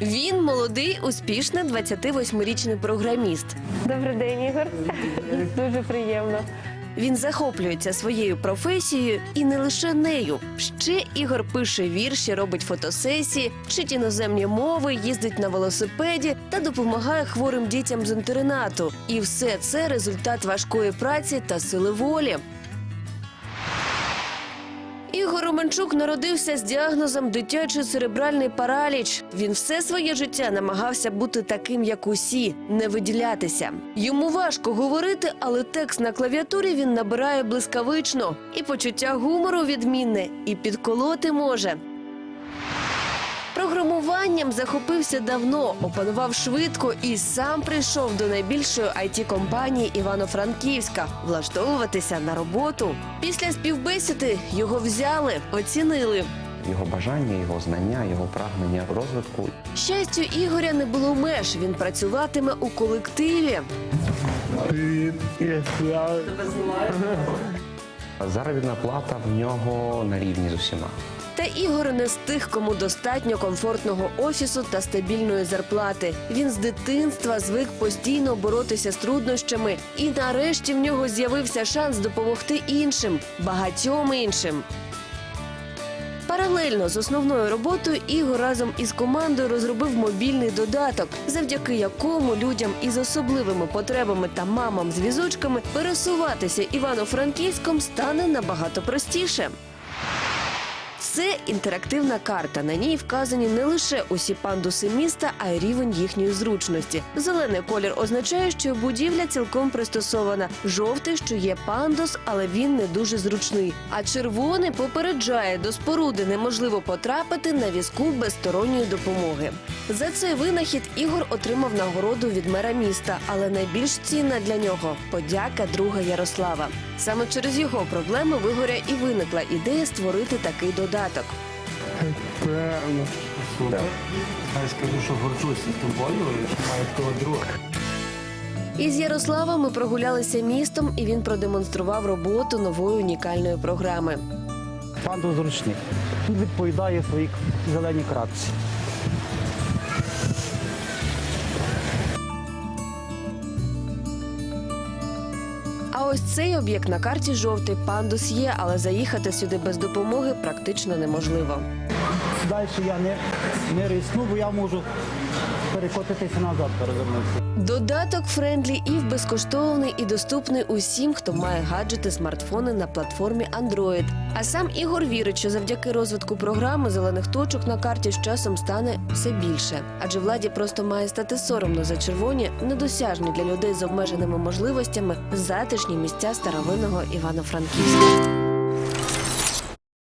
Він молодий, успішний 28-річний програміст. Добрий день, Ігор. Дуже приємно. Він захоплюється своєю професією і не лише нею. Ще Ігор пише вірші, робить фотосесії, вчить іноземні мови, їздить на велосипеді та допомагає хворим дітям з інтернату. І все це результат важкої праці та сили волі. Ігор Романчук народився з діагнозом дитячий церебральний параліч. Він все своє життя намагався бути таким, як усі, не виділятися. Йому важко говорити, але текст на клавіатурі він набирає блискавично. І почуття гумору відмінне, і підколоти може. Програмуванням захопився давно, опанував швидко і сам прийшов до найбільшої it компанії Івано-Франківська влаштовуватися на роботу. Після співбесіди його взяли, оцінили. Його бажання, його знання, його прагнення розвитку. Щастю, Ігоря не було меж. Він працюватиме у колективі. Заробітна плата в нього на рівні з усіма. Та Ігор не з тих, кому достатньо комфортного офісу та стабільної зарплати. Він з дитинства звик постійно боротися з труднощами, і нарешті в нього з'явився шанс допомогти іншим, багатьом іншим. Паралельно з основною роботою Ігор разом із командою розробив мобільний додаток, завдяки якому людям із особливими потребами та мамам з візочками пересуватися Івано-Франківськом стане набагато простіше. Це інтерактивна карта. На ній вказані не лише усі пандуси міста, а й рівень їхньої зручності. Зелений колір означає, що будівля цілком пристосована. Жовтий, що є пандус, але він не дуже зручний. А червоний попереджає, до споруди неможливо потрапити на візку без сторонньої допомоги. За цей винахід Ігор отримав нагороду від мера міста, але найбільш цінна для нього подяка друга Ярослава. Саме через його проблеми в Ігоря і виникла ідея створити такий додаток. Певно. Супер. Я скажу, що горжуся тобою, що маю такого друга. Із Ярославом ми прогулялися містом, і він продемонстрував роботу нової унікальної програми. Пандус зручний. Він відповідає своїй зеленій кратці. А ось цей об'єкт на карті жовтий пандус є, але заїхати сюди без допомоги практично неможливо. Далі я не, не рисну, бо я можу перекотитися назад, перевернутися. Додаток Френдлі Ів безкоштовний і доступний усім, хто має гаджети смартфони на платформі Android. А сам Ігор вірить, що завдяки розвитку програми зелених точок на карті з часом стане все більше. Адже владі просто має стати соромно за червоні, недосяжні для людей з обмеженими можливостями затишні місця старовинного Івано-Франківська.